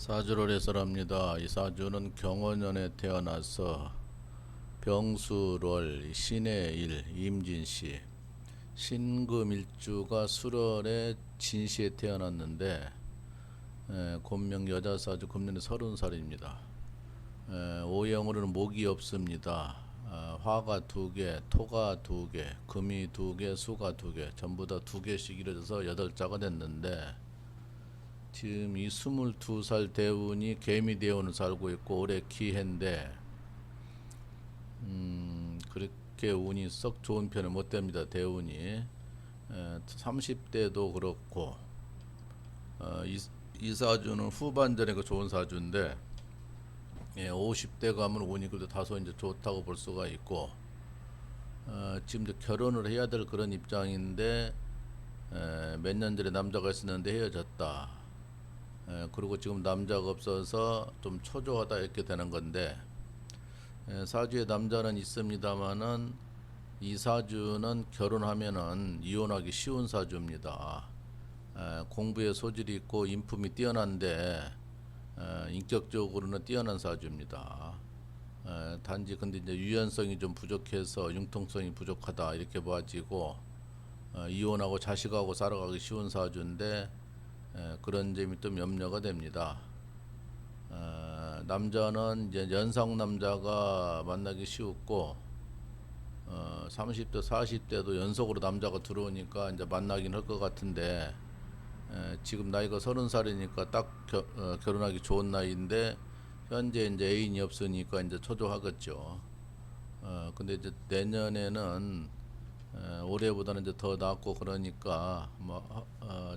사주를 해설합니다. 이 사주는 경원년에 태어나서 병수월 신의 일 임진씨 신금일주가 수월에 진시에 태어났는데 에, 곤명 여자 사주 금년에 서른 살입니다. 에, 오형으로는 목이 없습니다. 아, 화가 두 개, 토가 두 개, 금이 두 개, 수가 두 개, 전부 다 두 개씩 이루어져서 여덟 자가 됐는데 지금 이 22살 대운이 개미 대운을 살고 있고 올해 기해인데 음 그렇게 운이 썩 좋은 편은 못 됩니다 대운이 에, 30대도 그렇고 어, 이, 이 사주는 후반전에 좋은 사주인데 예, 50대 가면 운이 그래도 다소 이제 좋다고 볼 수가 있고 어, 지금 이제 결혼을 해야 될 그런 입장인데 몇 년 전에 남자가 있었는데 헤어졌다. 에, 그리고 지금 남자가 없어서 좀 초조하다 이렇게 되는 건데 에, 사주에 남자는 있습니다만은 이 사주는 결혼하면은 이혼하기 쉬운 사주입니다. 에, 공부에 소질이 있고 인품이 뛰어난데 에, 인격적으로는 뛰어난 사주입니다. 에, 단지 근데 이제 유연성이 좀 부족해서 융통성이 부족하다 이렇게 봐지고 어, 이혼하고 자식하고 살아가기 쉬운 사주인데 에, 그런 점이 좀 염려가 됩니다. 어, 남자는 이제 연상 남자가 만나기 쉬웠고 어, 30대 40대도 연속으로 남자가 들어오니까 이제 만나긴 할 것 같은데 에, 지금 나이가 서른 살이니까 딱 겨, 어, 결혼하기 좋은 나이인데 현재 이제 애인이 없으니까 이제 초조하겠죠. 어, 근데 이제 내년에는 에, 올해보다는 이제 더 낫고 그러니까 뭐 어,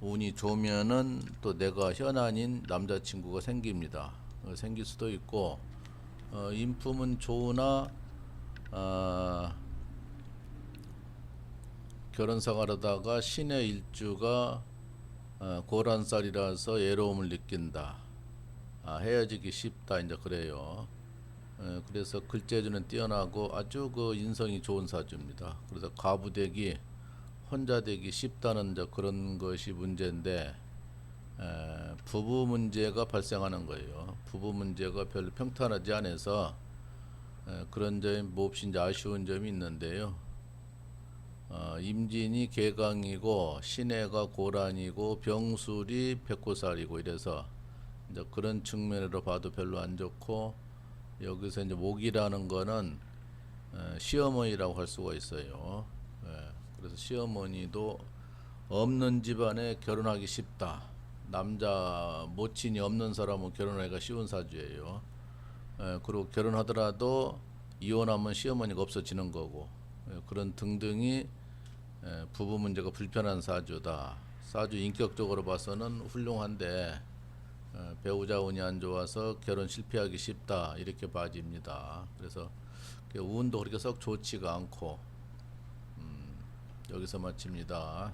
운이 좋으면은 또 내가 현안인 남자친구가 생깁니다. 어, 생길 수도 있고 어, 인품은 좋으나 어, 결혼 생활 하다가 신의 일주가 어, 고란살이라서 외로움을 느낀다. 아, 헤어지기 쉽다 이제 그래요. 에, 그래서 글재주는 뛰어나고 아주 그 인성이 좋은 사주입니다. 그래서 과부되기 혼자 되기 쉽다는 이제 그런 것이 문제인데 에, 부부 문제가 발생하는 거예요. 부부 문제가 별로 평탄하지 않아서 에, 그런 점이 몹시 아쉬운 점이 있는데요. 어, 임진이 개강이고 신해가 고란이고 병술이 백호살이고 이래서 이제 그런 측면으로 봐도 별로 안 좋고 여기서 이제 목이라는 거는 에, 시어머니라고 할 수가 있어요. 예, 그래서 시어머니도 없는 집안에 결혼하기 쉽다. 남자 모친이 없는 사람은 결혼하기가 쉬운 사주예요. 예, 그리고 결혼하더라도 이혼하면 시어머니가 없어지는 거고 예, 그런 등등이 예, 부부 문제가 불편한 사주다. 사주 인격적으로 봐서는 훌륭한데 어, 배우자 운이 안 좋아서 결혼 실패하기 쉽다 이렇게 봐집니다. 그래서 그 운도 그렇게 썩 좋지가 않고 음, 여기서 마칩니다.